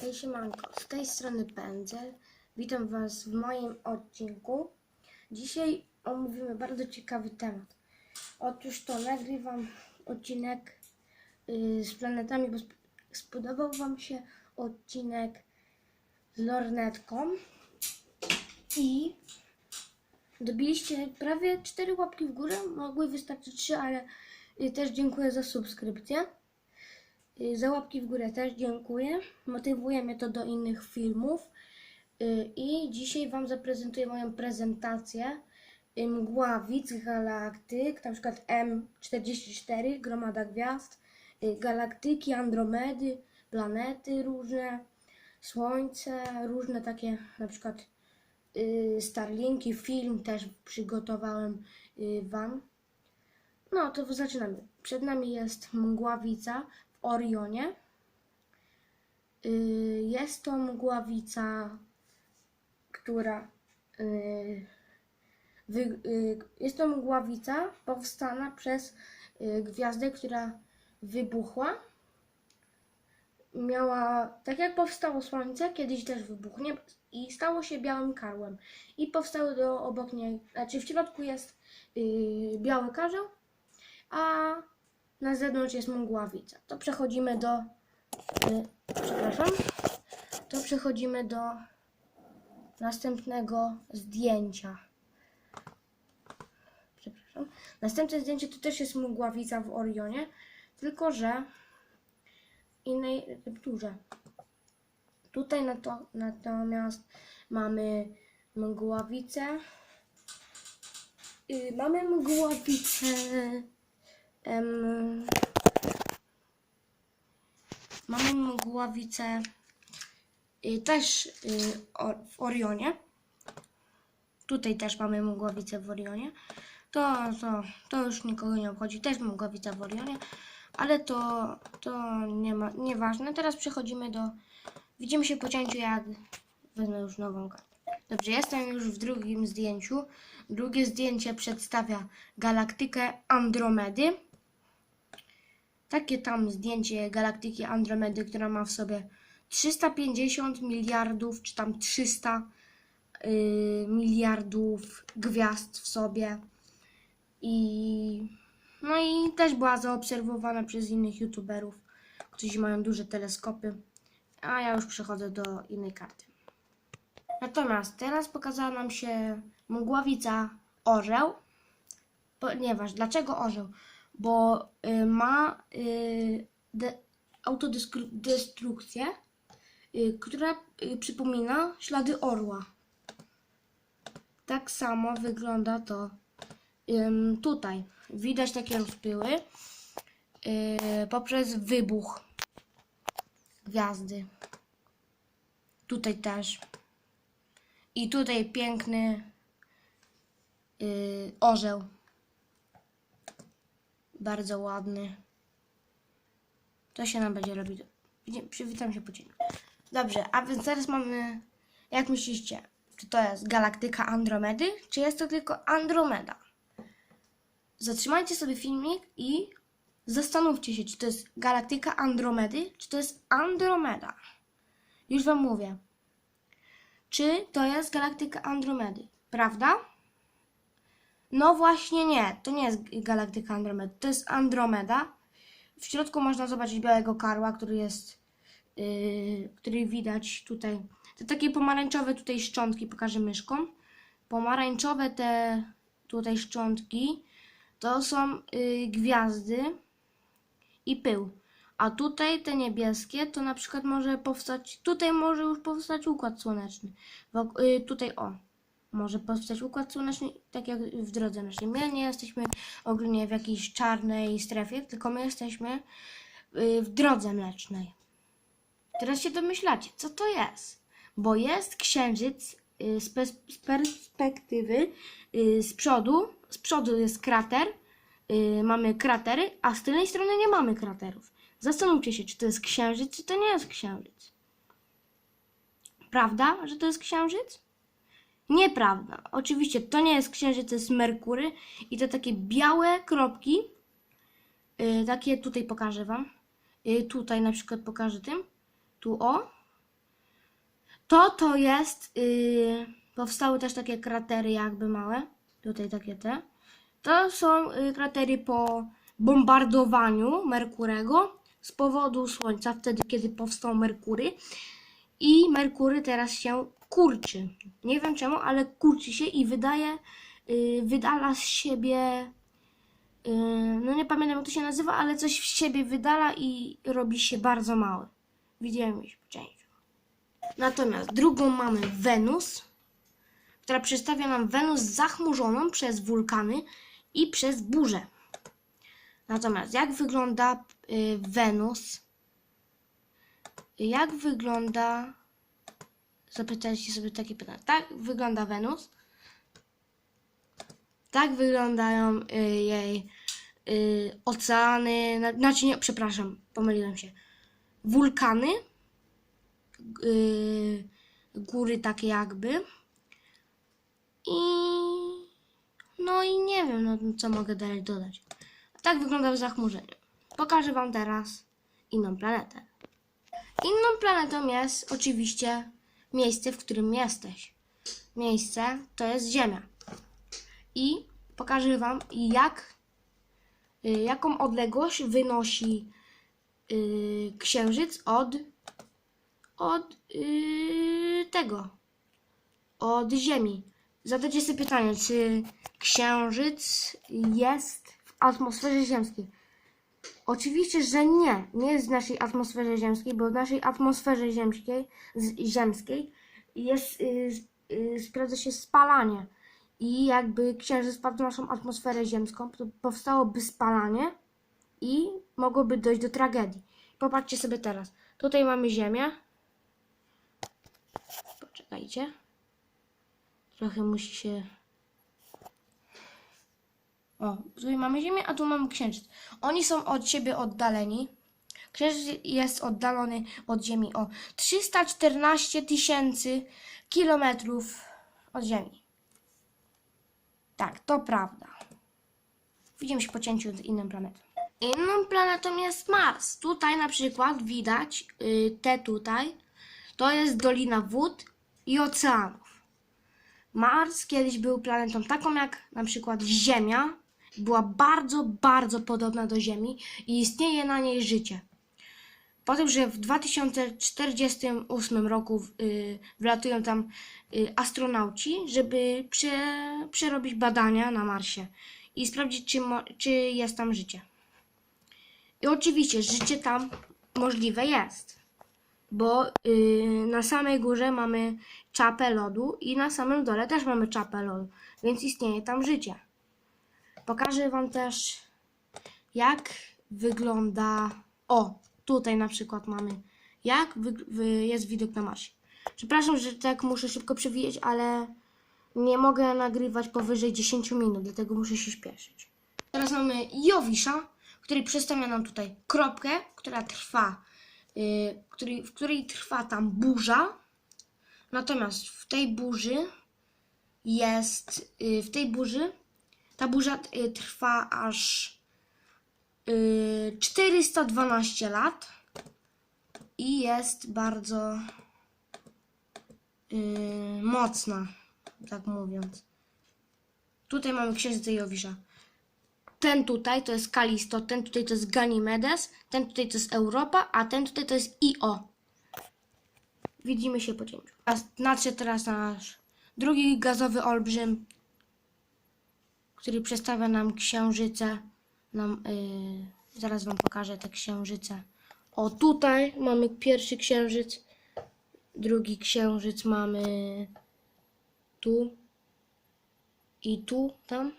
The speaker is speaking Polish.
Hej siemanko, z tej strony Pędzel. Witam Was w moim odcinku. Dzisiaj omówimy bardzo ciekawy temat. Otóż to nagrywam odcinek y, z planetami, bo sp- spodobał Wam się odcinek z lornetką i dobiliście prawie 4 łapki w górę. Mogły wystarczyć 3, ale y, też dziękuję za subskrypcję. Y, Za łapki w górę też dziękuję. Motywuje mnie to do innych filmów. Y, I dzisiaj Wam zaprezentuję moją prezentację y, mgławic, galaktyk, na przykład M44, gromada gwiazd, galaktyki, andromedy, planety różne, słońce, różne takie na przykład Starlinki, film też przygotowałem Wam. No to zaczynamy. Przed nami jest mgławica Orionie. Y, Jest to mgławica, która y, y, jest to mgławica powstana przez gwiazdę, która wybuchła. Miała, tak jak powstało Słońce, kiedyś też wybuchnie i stało się białym karłem. I powstały do obok niej, znaczy w środku jest biały karzeł, a na zewnątrz jest mgławica. To przechodzimy do. y, przepraszam. To przechodzimy do następnego zdjęcia. Przepraszam. Następne zdjęcie to też jest mgławica w Orionie, tylko że w innej recepturze. Tutaj na to, natomiast mamy mgławicę. Y, mamy mgławicę. Em, mamy mgławicę y, też y, o, w Orionie. Tutaj też mamy mgławicę w Orionie. To, to, to już nikogo nie obchodzi. Też mgławica w Orionie. Ale to, to nie ma, nieważne. Teraz przechodzimy do... Widzimy się po cięciu, jak wezmę już nową kartę. Dobrze, jestem już w drugim zdjęciu. Drugie zdjęcie przedstawia galaktykę Andromedy. Takie tam zdjęcie galaktyki Andromedy, która ma w sobie 350 miliardów, czy tam 300 yy, miliardów gwiazd w sobie. I no i też była zaobserwowana przez innych youtuberów, którzy mają duże teleskopy. A ja już przechodzę do innej karty. Natomiast teraz pokazała nam się mgławica orzeł, ponieważ dlaczego orzeł? Bo y, ma y, de, autodestrukcję, y, która y, przypomina ślady orła. Tak samo wygląda to ym, tutaj. Widać takie rozpyły y, poprzez wybuch gwiazdy. Tutaj też. I tutaj piękny y, orzeł. Bardzo ładny. To się nam będzie robić. Przywitam się po cieniu. Dobrze, a więc teraz mamy. Jak myślicie, czy to jest galaktyka Andromedy, czy jest to tylko Andromeda? Zatrzymajcie sobie filmik i zastanówcie się, czy to jest galaktyka Andromedy, czy to jest Andromeda. Już Wam mówię. Czy to jest galaktyka Andromedy? Prawda? No właśnie nie, to nie jest galaktyka Andromedy, to jest Andromeda. W środku można zobaczyć białego karła, który jest, yy, który widać tutaj. Te takie pomarańczowe tutaj szczątki, pokażę myszką. Pomarańczowe te tutaj szczątki to są yy, gwiazdy i pył. A tutaj te niebieskie to na przykład może powstać, tutaj może już powstać układ słoneczny. Wok- y, tutaj o, może powstać układ słoneczny, tak jak w drodze naszej. My nie jesteśmy ogólnie w jakiejś czarnej strefie, tylko my jesteśmy y, w drodze mlecznej. Teraz się domyślacie, co to jest? Bo jest księżyc y, z, pers- z perspektywy y, z przodu, z przodu jest krater, mamy kratery, a z tylnej strony nie mamy kraterów. Zastanówcie się, czy to jest księżyc, czy to nie jest księżyc. Prawda, że to jest księżyc? Nieprawda. Oczywiście to nie jest księżyc, to jest Merkury i to takie białe kropki. Yy, takie tutaj pokażę Wam. Yy, tutaj na przykład pokażę tym. Tu o. To to jest, yy, powstały też takie kratery jakby małe, tutaj takie te. To są y, kratery po bombardowaniu Merkurego z powodu Słońca, wtedy kiedy powstał Merkury. I Merkury teraz się kurczy. Nie wiem czemu, ale kurczy się i wydaje, y, wydala z siebie, y, no nie pamiętam jak to się nazywa, ale coś w siebie wydala i robi się bardzo mały. Widziałem już po części. Natomiast drugą mamy Wenus, która przedstawia nam Wenus zachmurzoną przez wulkany i przez burzę. Natomiast jak wygląda y, Wenus? Jak wygląda. Zapytajcie sobie takie pytanie. Tak wygląda Wenus. Tak wyglądają y, jej y, oceany. na- Znaczy nie, przepraszam, pomyliłem się. Wulkany. y, góry takie jakby. I no i nie wiem, no, co mogę dalej dodać. Tak wygląda w zachmurzeniu. Pokażę Wam teraz inną planetę. Inną planetą jest oczywiście miejsce, w którym jesteś. Miejsce to jest Ziemia. I pokażę Wam, jak, y, jaką odległość wynosi y, Księżyc od, od y, tego, od Ziemi. Zadajcie sobie pytanie, czy Księżyc jest w atmosferze ziemskiej? Oczywiście, że nie. Nie jest w naszej atmosferze ziemskiej, bo w naszej atmosferze ziemskiej, ziemskiej jest, y, y, sprawdza się spalanie. I jakby księżyc wpadł w naszą atmosferę ziemską, to powstałoby spalanie i mogłoby dojść do tragedii. Popatrzcie sobie teraz. Tutaj mamy Ziemię. Poczekajcie. Trochę musi się. O, tutaj mamy Ziemię, a tu mamy Księżyc. Oni są od siebie oddaleni. Księżyc jest oddalony od Ziemi o 314 tysięcy kilometrów od Ziemi. Tak, to prawda. Widzimy się po cięciu z inną planetą. Inną planetą jest Mars. Tutaj na przykład widać y, te tutaj. To jest Dolina Wód i Oceanów. Mars kiedyś był planetą taką jak na przykład Ziemia. Była bardzo, bardzo podobna do Ziemi i istnieje na niej życie. Po tym, że w 2048 roku y, wlatują tam y, astronauci, żeby prze, przerobić badania na Marsie i sprawdzić, czy, czy jest tam życie. I oczywiście życie tam możliwe jest, bo y, na samej górze mamy czapę lodu i na samym dole też mamy czapę lodu, więc istnieje tam życie. Pokażę Wam też, jak wygląda. O, tutaj na przykład mamy, jak jest widok na Marsie. Przepraszam, że tak muszę szybko przewijać, ale nie mogę nagrywać powyżej 10 minut, dlatego muszę się śpieszyć. Teraz mamy Jowisza, który przedstawia nam tutaj kropkę, która trwa, yy, który, w której trwa tam burza. Natomiast w tej burzy jest, yy, w tej burzy, ta burza yy, trwa aż yy, 412 lat i jest bardzo yy, mocna, tak mówiąc. Tutaj mamy księżyca Jowisza. Ten tutaj to jest Kalisto, ten tutaj to jest Ganymedes, ten tutaj to jest Europa, a ten tutaj to jest Io. Widzimy się po cięciu. Nadszedł teraz nasz drugi gazowy olbrzym, który przedstawia nam księżyce. Nam, yy, zaraz Wam pokażę te księżyce. O, tutaj mamy pierwszy księżyc, drugi księżyc mamy tu i tu, tam.